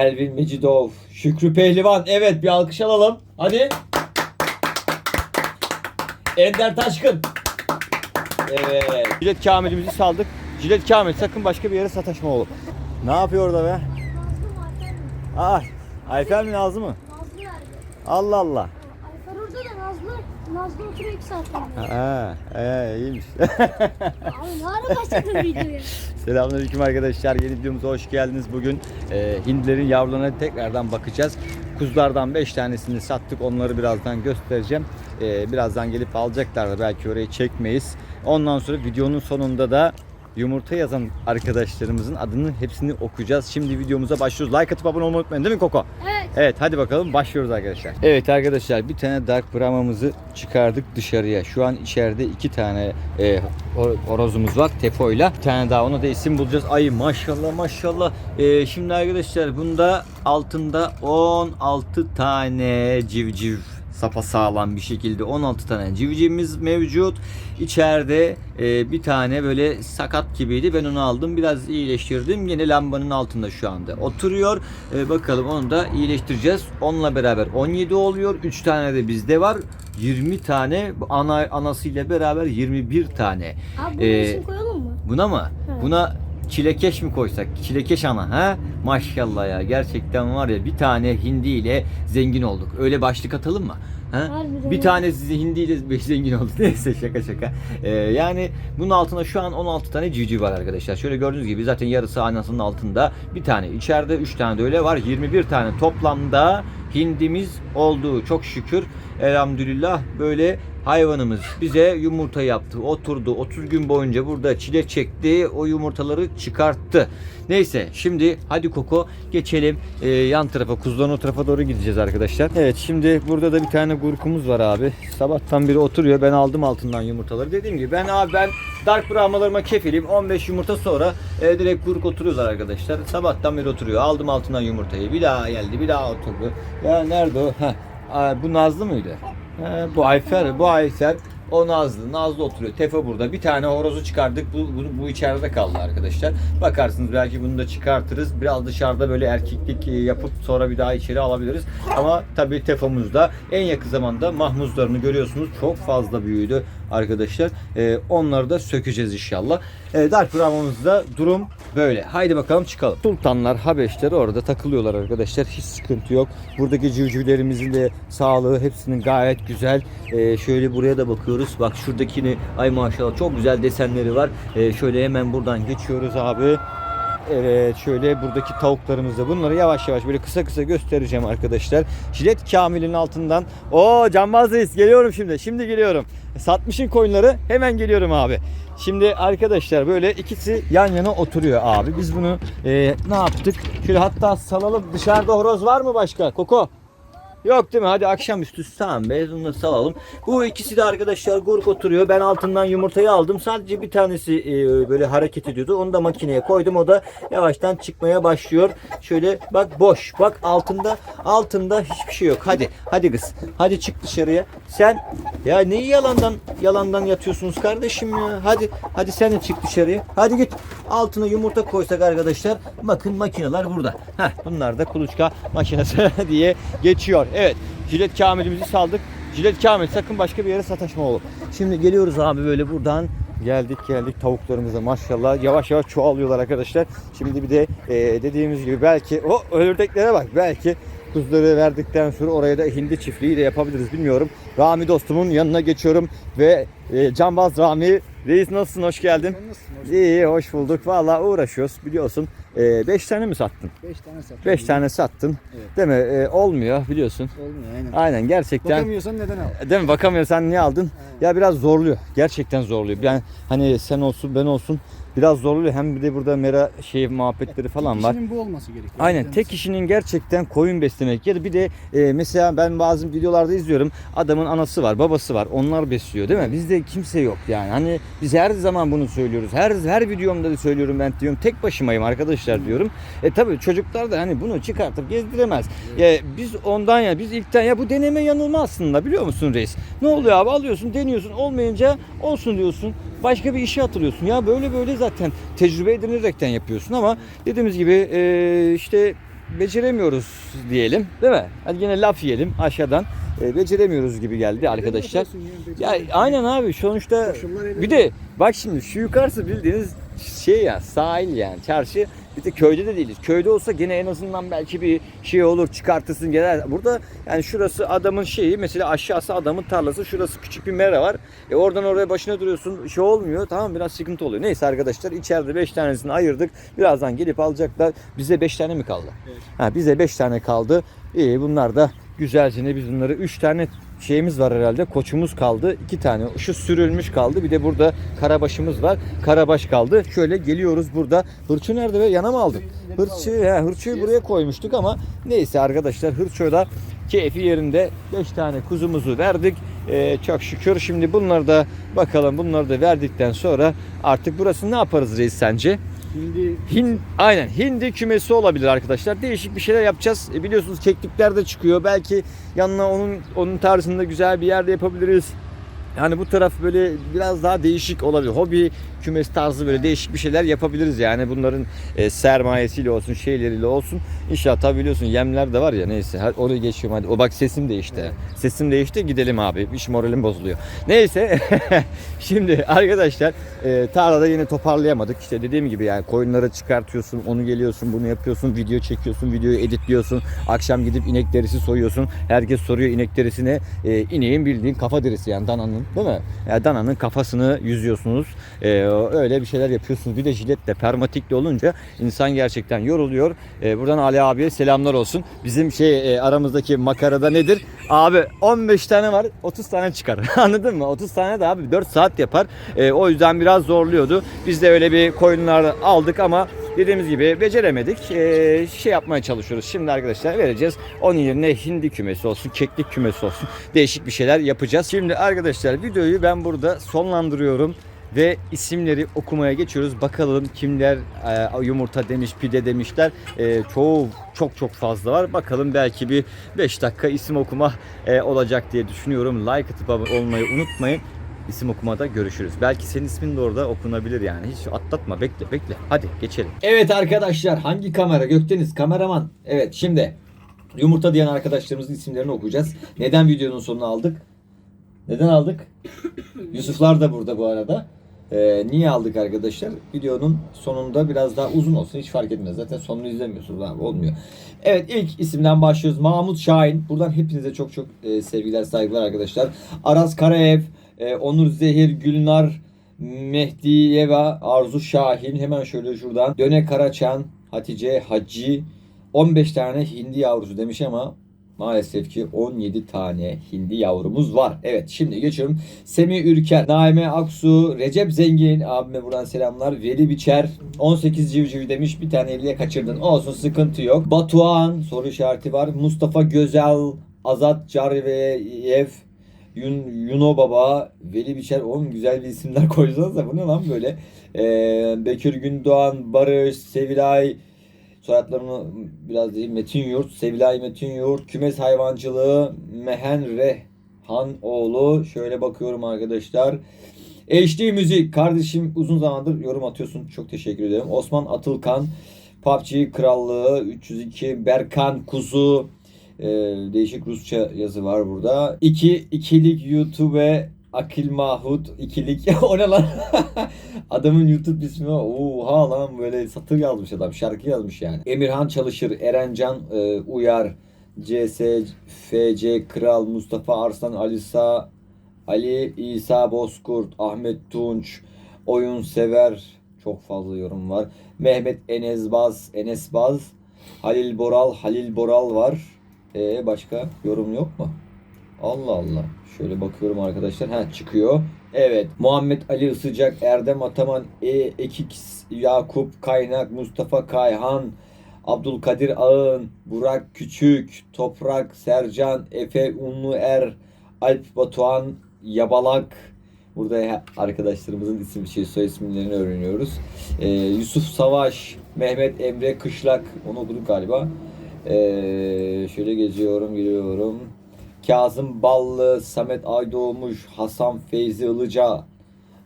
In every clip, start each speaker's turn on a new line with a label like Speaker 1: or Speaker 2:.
Speaker 1: Elvin Mecidov, Şükrü Pehlivan. Evet bir alkış alalım. Hadi. Ender Taşkın. Evet. Cilet Kamil'imizi saldık. Cilet Kamil sakın başka bir yere sataşma oğlum. Ne yapıyor orada be?
Speaker 2: Mı Ayfer mi?
Speaker 1: Ah, Ayfer mi Nazlı mı? Allah Allah.
Speaker 2: Nazlı. Oturuyor iki saatten beri.
Speaker 1: Ha, ee, iyiymiş.
Speaker 2: Abi ne ara başladın videoya?
Speaker 1: Selamünaleyküm arkadaşlar. Yeni videomuza hoş geldiniz. Bugün e, hindilerin yavrularına tekrardan bakacağız. Kuzulardan 5 tanesini sattık. Onları birazdan göstereceğim. E, birazdan gelip alacaklar da belki orayı çekmeyiz. Ondan sonra videonun sonunda da yumurta yazan arkadaşlarımızın adını hepsini okuyacağız. Şimdi videomuza başlıyoruz. Like atıp abone olmayı unutmayın değil mi Koko?
Speaker 2: Evet.
Speaker 1: Evet hadi bakalım başlıyoruz arkadaşlar. Evet arkadaşlar bir tane Dark Brahma'mızı çıkardık dışarıya. Şu an içeride iki tane e, hor- horozumuz var Tefo'yla. Bir tane daha ona da isim bulacağız. Ay maşallah maşallah. E, şimdi arkadaşlar bunda altında 16 tane civciv sapa sağlam bir şekilde 16 tane civcivimiz mevcut. İçeride e, bir tane böyle sakat gibiydi. Ben onu aldım. Biraz iyileştirdim. Yine lambanın altında şu anda oturuyor. E, bakalım onu da iyileştireceğiz. Onunla beraber 17 oluyor. 3 tane de bizde var. 20 tane ana anasıyla beraber 21 tane.
Speaker 2: Abi buna
Speaker 1: Ee,
Speaker 2: koyalım mı?
Speaker 1: Buna mı?
Speaker 2: Evet.
Speaker 1: Buna çilekeş mi koysak? Çilekeş ana ha? Maşallah ya gerçekten var ya bir tane hindi ile zengin olduk. Öyle başlık atalım mı? Ha?
Speaker 2: Harbiden
Speaker 1: Bir tane hindi ile zengin olduk. Neyse şaka şaka. Ee, yani bunun altında şu an 16 tane civciv var arkadaşlar. Şöyle gördüğünüz gibi zaten yarısı anasının altında. Bir tane içeride 3 tane de öyle var. 21 tane toplamda hindimiz olduğu çok şükür. Elhamdülillah böyle hayvanımız bize yumurta yaptı. Oturdu 30 gün boyunca burada çile çekti. O yumurtaları çıkarttı. Neyse şimdi hadi Koko geçelim Ee, yan tarafa kuzuların o tarafa doğru gideceğiz arkadaşlar. Evet şimdi burada da bir tane gurkumuz var abi. Sabahtan beri oturuyor. Ben aldım altından yumurtaları. Dediğim gibi ben abi ben Dark Brahmalarıma kefilim. 15 yumurta sonra e, direkt gurk oturuyorlar arkadaşlar. Sabahtan beri oturuyor. Aldım altından yumurtayı. Bir daha geldi. Bir daha oturdu. Ya nerede o? Heh. Bu Nazlı mıydı? He, bu Ayfer. Bu Ayfer. O Nazlı. Nazlı oturuyor. Tefe burada. Bir tane horozu çıkardık. Bu, bu, bu içeride kaldı arkadaşlar. Bakarsınız belki bunu da çıkartırız. Biraz dışarıda böyle erkeklik e, yapıp sonra bir daha içeri alabiliriz. Ama tabii Tefa'mızda en yakın zamanda mahmuzlarını görüyorsunuz. Çok fazla büyüdü arkadaşlar. Ee, onları da sökeceğiz inşallah. Ee, Dark durum böyle. Haydi bakalım çıkalım. Sultanlar, Habeşler orada takılıyorlar arkadaşlar. Hiç sıkıntı yok. Buradaki civcivlerimizin de sağlığı hepsinin gayet güzel. Ee, şöyle buraya da bakıyoruz. Bak şuradakini ay maşallah çok güzel desenleri var. Ee, şöyle hemen buradan geçiyoruz abi. Evet şöyle buradaki tavuklarımızda bunları yavaş yavaş böyle kısa kısa göstereceğim arkadaşlar. Jilet Kamil'in altından. O Canbaz Reis geliyorum şimdi. Şimdi geliyorum. Satmışın koyunları hemen geliyorum abi. Şimdi arkadaşlar böyle ikisi yan yana oturuyor abi. Biz bunu e, ne yaptık? Şöyle hatta salalım. Dışarıda horoz var mı başka? Koko. Yok değil mi? Hadi akşamüstü tamam be salalım. Bu ikisi de arkadaşlar gurk oturuyor. Ben altından yumurtayı aldım. Sadece bir tanesi e, böyle hareket ediyordu. Onu da makineye koydum. O da yavaştan çıkmaya başlıyor. Şöyle bak boş. Bak altında altında hiçbir şey yok. Hadi hadi kız. Hadi çık dışarıya. Sen ya neyi yalandan yalandan yatıyorsunuz kardeşim ya. Hadi hadi sen de çık dışarıya. Hadi git. Altına yumurta koysak arkadaşlar. Bakın makineler burada. Heh, bunlar da kuluçka makinesi diye geçiyor. Evet. Jilet Kamil'imizi saldık. Jilet Kamil sakın başka bir yere sataşma oğlum. Şimdi geliyoruz abi böyle buradan geldik geldik tavuklarımıza maşallah yavaş yavaş çoğalıyorlar arkadaşlar. Şimdi bir de e, dediğimiz gibi belki o ördeklere bak belki kuzuları verdikten sonra oraya da hindi çiftliği de yapabiliriz bilmiyorum. Rami dostumun yanına geçiyorum ve e, Canbaz Rami Reis nasılsın hoş geldin. İyi hoş bulduk. Vallahi uğraşıyoruz biliyorsun. 5 tane mi sattın?
Speaker 3: 5 tane sattım.
Speaker 1: 5 tane sattın.
Speaker 3: Evet.
Speaker 1: Değil mi? E, olmuyor biliyorsun.
Speaker 3: Olmuyor aynen.
Speaker 1: Aynen gerçekten.
Speaker 3: Bakamıyorsan neden al?
Speaker 1: Değil mi? Bakamıyorsan niye aldın?
Speaker 3: Aynen.
Speaker 1: Ya biraz zorluyor. Gerçekten zorluyor. Yani hani sen olsun ben olsun biraz zorluyor. Hem bir de burada mera şey muhabbetleri falan var.
Speaker 3: Kişinin bu olması gerekiyor.
Speaker 1: Aynen tek kişinin gerçekten koyun beslemek ya da bir de e, mesela ben bazı videolarda izliyorum adamın anası var babası var onlar besliyor değil mi? Bizde kimse yok yani hani biz her zaman bunu söylüyoruz her her videomda da söylüyorum ben diyorum tek başımayım arkadaşlar diyorum. E tabi çocuklar da hani bunu çıkartıp gezdiremez. Ya, biz ondan ya biz ilkten ya bu deneme yanılma aslında biliyor musun reis? Ne oluyor abi alıyorsun deniyorsun olmayınca olsun diyorsun başka bir işe atılıyorsun. Ya böyle böyle zaten tecrübe edinerekten yapıyorsun ama dediğimiz gibi e, işte beceremiyoruz diyelim değil mi? Hadi yine laf yiyelim aşağıdan. E, beceremiyoruz gibi geldi arkadaşlar. Ya aynen abi sonuçta bir de bak şimdi şu yukarısı bildiğiniz şey ya sahil yani çarşı bir de köyde de değiliz. Köyde olsa gene en azından belki bir şey olur çıkartırsın gelir. Burada yani şurası adamın şeyi mesela aşağısı adamın tarlası şurası küçük bir mera var. E oradan oraya başına duruyorsun şey olmuyor tamam biraz sıkıntı oluyor. Neyse arkadaşlar içeride 5 tanesini ayırdık. Birazdan gelip alacaklar. Bize 5 tane mi kaldı? Ha, bize 5 tane kaldı. İyi bunlar da güzelce biz bunları 3 tane şeyimiz var herhalde. Koçumuz kaldı. 2 tane. Şu sürülmüş kaldı. Bir de burada karabaşımız var. Karabaş kaldı. Şöyle geliyoruz burada. Hırçı nerede be? Yana mı aldık? Hırçı, he, hırçıyı buraya koymuştuk ama neyse arkadaşlar hırçıda keyfi yerinde 5 tane kuzumuzu verdik. Ee, çok şükür. Şimdi bunları da bakalım bunları da verdikten sonra artık burası ne yaparız reis sence?
Speaker 3: Şimdi
Speaker 1: Hin, aynen hindi kümesi olabilir arkadaşlar. Değişik bir şeyler yapacağız. E, biliyorsunuz keklikler de çıkıyor. Belki yanına onun onun tarzında güzel bir yerde yapabiliriz. Yani bu taraf böyle biraz daha değişik olabilir. Hobi kümes tarzı böyle değişik bir şeyler yapabiliriz yani bunların e, sermayesiyle olsun şeyleriyle olsun. İnşallah tabii biliyorsun yemler de var ya neyse hadi oraya geçiyorum hadi. O bak sesim değişti. Sesim değişti gidelim abi. İş moralim bozuluyor. Neyse şimdi arkadaşlar e, tarlada yine toparlayamadık. İşte dediğim gibi yani koyunları çıkartıyorsun onu geliyorsun bunu yapıyorsun video çekiyorsun videoyu editliyorsun. Akşam gidip inek derisi soyuyorsun. Herkes soruyor inek derisine e, ineğin bildiğin kafa derisi yani dananın değil mi? Yani dananın kafasını yüzüyorsunuz. E, öyle bir şeyler yapıyorsunuz. Bir de jiletle permatikli olunca insan gerçekten yoruluyor. E, buradan Ali abiye selamlar olsun. Bizim şey e, aramızdaki makarada nedir? Abi 15 tane var 30 tane çıkar. Anladın mı? 30 tane de abi 4 saat yapar. E, o yüzden biraz zorluyordu. Biz de öyle bir koyunlar aldık ama dediğimiz gibi beceremedik. E, şey yapmaya çalışıyoruz. Şimdi arkadaşlar vereceğiz. Onun yerine hindi kümesi olsun, keklik kümesi olsun. Değişik bir şeyler yapacağız. Şimdi arkadaşlar videoyu ben burada sonlandırıyorum ve isimleri okumaya geçiyoruz. Bakalım kimler e, yumurta demiş, pide demişler. E, çoğu çok çok fazla var. Bakalım belki bir 5 dakika isim okuma e, olacak diye düşünüyorum. Like atıp olmayı unutmayın. İsim okumada görüşürüz. Belki senin ismin de orada okunabilir yani. Hiç atlatma. Bekle bekle. Hadi geçelim. Evet arkadaşlar hangi kamera? Gökdeniz kameraman. Evet şimdi yumurta diyen arkadaşlarımızın isimlerini okuyacağız. Neden videonun sonunu aldık? Neden aldık? Yusuflar da burada bu arada. Ee, niye aldık arkadaşlar? Videonun sonunda biraz daha uzun olsun hiç fark etmez. Zaten sonunu izlemiyorsunuz abi olmuyor. Evet ilk isimden başlıyoruz. Mahmut Şahin. Buradan hepinize çok çok e, sevgiler saygılar arkadaşlar. Aras Karaev, e, Onur Zehir, Gülnar, Mehdiyeva, Arzu Şahin. Hemen şöyle şuradan. Döne Karaçan, Hatice Hacı. 15 tane hindi yavrusu demiş ama Maalesef ki 17 tane hindi yavrumuz var. Evet şimdi geçiyorum. Semih Ürker, Naime Aksu, Recep Zengin abime buradan selamlar. Veli Biçer 18 civciv demiş bir tane eliye kaçırdın. Olsun sıkıntı yok. Batuhan soru işareti var. Mustafa Gözel, Azat Carveyev, Yun, Yuno Baba, Veli Biçer. Oğlum güzel bir isimler koydunuz da bu ne lan böyle. Ee, Bekir Gündoğan, Barış, Sevilay, Soyadlarını biraz değil. Metin Yurt, Sevilay Metin Yurt, Kümes Hayvancılığı, Mehen Rehhanoğlu. Şöyle bakıyorum arkadaşlar. HD Müzik. Kardeşim uzun zamandır yorum atıyorsun. Çok teşekkür ederim. Osman Atılkan. PUBG Krallığı 302 Berkan Kuzu Ee, değişik Rusça yazı var burada. İki ikilik YouTube Akil Mahut ikilik o ne lan? Adamın YouTube ismi oha lan böyle satır yazmış adam şarkı yazmış yani. Emirhan Çalışır, Erencan e, Uyar, CS, FC Kral, Mustafa Arslan, Alisa, Ali İsa Bozkurt, Ahmet Tunç, Oyun Sever çok fazla yorum var. Mehmet Enes Baz, Enes Baz, Halil Boral, Halil Boral var. E başka yorum yok mu? Allah Allah. Şöyle bakıyorum arkadaşlar. Ha çıkıyor. Evet. Muhammed Ali Isıcak, Erdem Ataman, E. Ekix, Yakup Kaynak, Mustafa Kayhan, Abdülkadir Ağın, Burak Küçük, Toprak, Sercan, Efe Unlu Er, Alp Batuhan, Yabalak. Burada arkadaşlarımızın isim şey soy isimlerini öğreniyoruz. Ee, Yusuf Savaş, Mehmet Emre Kışlak. Onu okuduk galiba. Ee, şöyle geziyorum, giriyorum. Kazım Ballı, Samet Aydoğmuş, Hasan Feyzi Ilıca,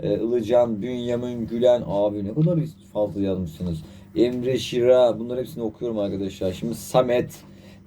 Speaker 1: e, Ilıcan, Bünyamin Gülen. Abi ne kadar fazla yazmışsınız. Emre Şira bunların hepsini okuyorum arkadaşlar. Şimdi Samet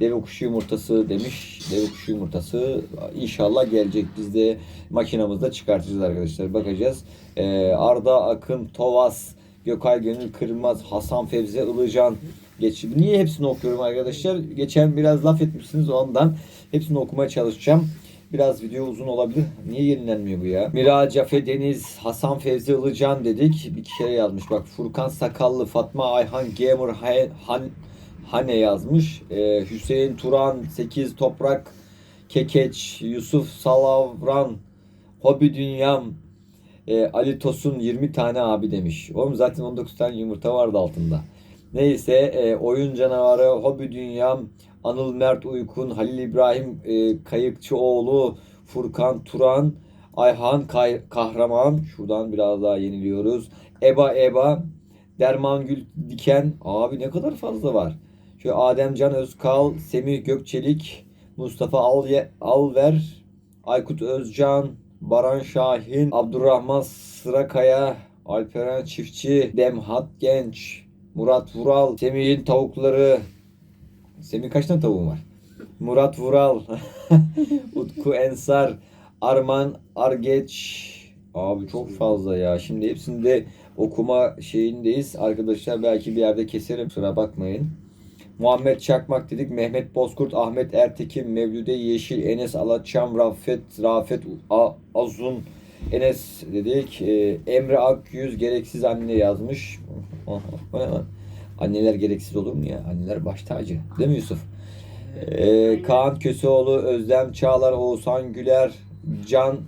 Speaker 1: deve kuşu yumurtası demiş. Deve kuşu yumurtası inşallah gelecek. Biz de makinamızda çıkartacağız arkadaşlar. Bakacağız. Ee, Arda Akın Tovas Gökay Gönül Kırmaz Hasan Fevzi Ilıcan Geç. Niye hepsini okuyorum arkadaşlar? Geçen biraz laf etmişsiniz ondan. Hepsini okumaya çalışacağım. Biraz video uzun olabilir. Niye yenilenmiyor bu ya? Miraç Cafe Deniz, Hasan Fevzi Ilıcan dedik. Bir kere yazmış. Bak Furkan Sakallı, Fatma Ayhan Gamer Han Hane yazmış. Ee, Hüseyin Turan, 8 Toprak Kekeç, Yusuf Salavran, Hobi Dünyam, e, Ali Tosun 20 tane abi demiş. Oğlum zaten 19 tane yumurta vardı altında. Neyse e, oyun canavarı, hobi dünyam, Anıl Mert Uykun, Halil İbrahim e, Kayıkçıoğlu, Furkan Turan, Ayhan Kay- Kahraman. Şuradan biraz daha yeniliyoruz. Eba Eba, Derman Gül Diken. Abi ne kadar fazla var. Şu Ademcan Özkal, Semih Gökçelik, Mustafa Alye, Alver, Aykut Özcan, Baran Şahin, Abdurrahman Sırakaya, Alperen Çiftçi, Demhat Genç, Murat Vural, Semih'in tavukları. Semih kaç tane tavuğun var? Murat Vural, Utku Ensar, Arman Argeç. Abi çok fazla ya. Şimdi hepsinde okuma şeyindeyiz. Arkadaşlar belki bir yerde keserim. Kusura bakmayın. Muhammed Çakmak dedik. Mehmet Bozkurt, Ahmet Ertekin, Mevlüde Yeşil, Enes Alaçam, Rafet, Rafet A- Azun, Enes dedik. Ee, Emre Akyüz gereksiz anne yazmış. Anneler gereksiz olur mu ya? Anneler baş tacı. Değil mi Yusuf? Ee, Kaan Köseoğlu, Özlem Çağlar, Oğuzhan Güler, Can,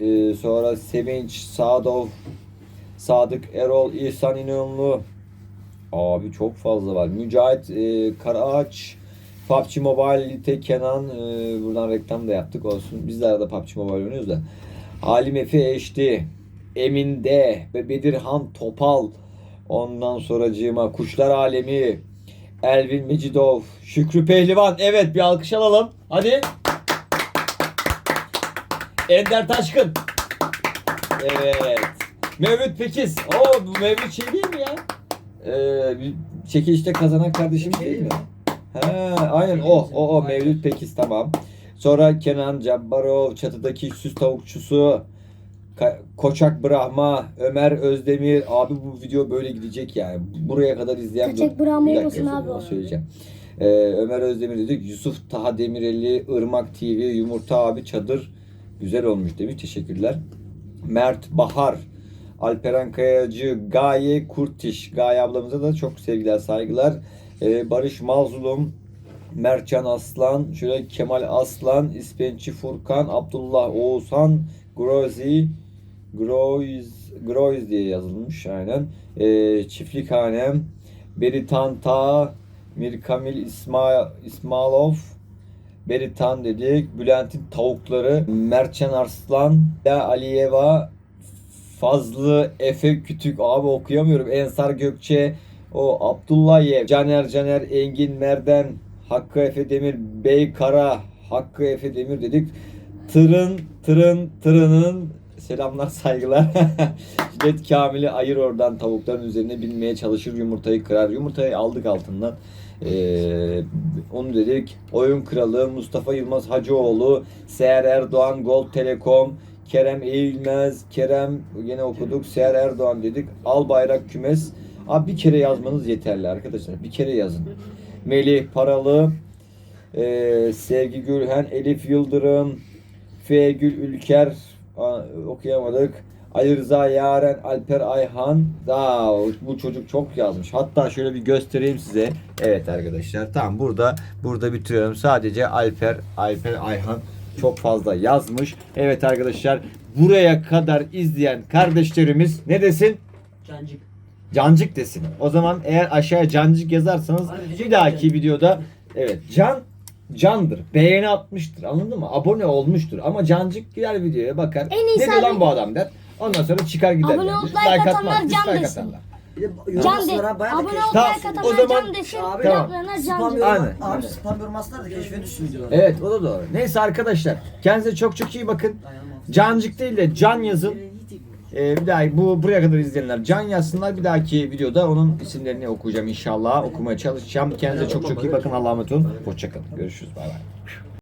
Speaker 1: e, sonra Sevinç, Sadov, Sadık Erol, İhsan İnönlü. Abi çok fazla var. Mücahit e, Karaağaç, PUBG Mobile, Lite Kenan. e, buradan reklam da yaptık olsun. Biz de arada PUBG Mobile oynuyoruz da. Halim Efe Eşti, Emin D ve Bedirhan Topal. Ondan sonracığıma Kuşlar Alemi, Elvin Mecidov, Şükrü Pehlivan. Evet bir alkış alalım. Hadi. Ender Taşkın. Evet. Mevlüt Pekiz. Oo bu Mevlüt şey değil mi ya? Ee, çekilişte kazanan kardeşim değil mi? Ha, aynen o, o, o Mevlüt Pekiz tamam. Sonra Kenan Cabbarov, çatıdaki süs tavukçusu, Koçak Brahma, Ömer Özdemir. Abi bu video böyle gidecek yani. Buraya kadar izleyen...
Speaker 2: Koçak
Speaker 1: dakika,
Speaker 2: basın abi
Speaker 1: onu söyleyeceğim. Ee, Ömer Özdemir dedik. Yusuf Taha Demireli, Irmak TV, Yumurta abi Çadır. Güzel olmuş demiş. Teşekkürler. Mert Bahar, Alperen Kayacı, Gaye Kurtiş. Gaye ablamıza da çok sevgiler, saygılar. Ee, Barış Mazlum, Mertcan Aslan, şöyle Kemal Aslan, İspençi Furkan, Abdullah Oğuzhan, Grozi, Groiz, Groiz diye yazılmış aynen. Ee, Çiftlikhanem, Beritan Ta, Mirkamil İsma, İsmailov, Beritan dedik. Bülent'in tavukları, Mertcan Arslan, La Aliyeva, Fazlı Efe Kütük abi okuyamıyorum. Ensar Gökçe, o Abdullah Yev, Caner Caner, Engin Merden, Hakkı Efe Demir, Bey Kara, Hakkı Efe Demir dedik. Tırın, tırın, tırının selamlar saygılar. Jet Kamil'i ayır oradan tavukların üzerine binmeye çalışır yumurtayı kırar. Yumurtayı aldık altından. Ee, onu dedik. Oyun Kralı Mustafa Yılmaz Hacıoğlu, Seher Erdoğan, Gold Telekom, Kerem Eğilmez, Kerem yine okuduk. Seher Erdoğan dedik. Al Bayrak Kümes. Abi bir kere yazmanız yeterli arkadaşlar. Bir kere yazın. Melih Paralı, ee, Sevgi Gülhen, Elif Yıldırım, F. Ülker Aa, okuyamadık. Ali Rıza Yaren, Alper Ayhan. Daha bu çocuk çok yazmış. Hatta şöyle bir göstereyim size. Evet arkadaşlar. Tamam burada burada bitiriyorum. Sadece Alper Alper Ayhan çok fazla yazmış. Evet arkadaşlar buraya kadar izleyen kardeşlerimiz ne desin?
Speaker 3: Cancık.
Speaker 1: Cancık desin. O zaman eğer aşağıya cancık yazarsanız bir dahaki videoda evet can candır. Beğeni atmıştır. Anladın mı? Abone olmuştur. Ama cancık gider videoya bakar.
Speaker 2: En iyisi
Speaker 1: ne diyor lan
Speaker 2: abi-
Speaker 1: bu adam der. Ondan sonra çıkar gider.
Speaker 2: Abone
Speaker 1: yani.
Speaker 2: olup like atanlar can
Speaker 1: dislike
Speaker 2: desin.
Speaker 1: atarlar.
Speaker 2: Can de.
Speaker 3: ha, bayağı da
Speaker 2: Abone
Speaker 3: keşfet-
Speaker 2: olup
Speaker 1: Tamam,
Speaker 2: like
Speaker 1: o
Speaker 2: atanlar
Speaker 1: zaman-
Speaker 2: can desin.
Speaker 3: Abi,
Speaker 1: Tamam.
Speaker 2: Bırakmayanlar
Speaker 3: Spam
Speaker 2: can desin.
Speaker 1: Aynen.
Speaker 3: yorum,
Speaker 1: aynen.
Speaker 3: abi spam yorum aslar da keşfe düşsün videolar.
Speaker 1: Evet o da doğru. Neyse arkadaşlar kendinize çok çok iyi bakın. Cancık değil de can yazın. Ee, bir daha bu buraya kadar izleyenler can yazsınlar. Bir dahaki videoda onun isimlerini okuyacağım inşallah. Okumaya çalışacağım. Kendinize çok çok iyi bakın. Allah'a emanet olun. Hoşçakalın. Görüşürüz. Bay bay.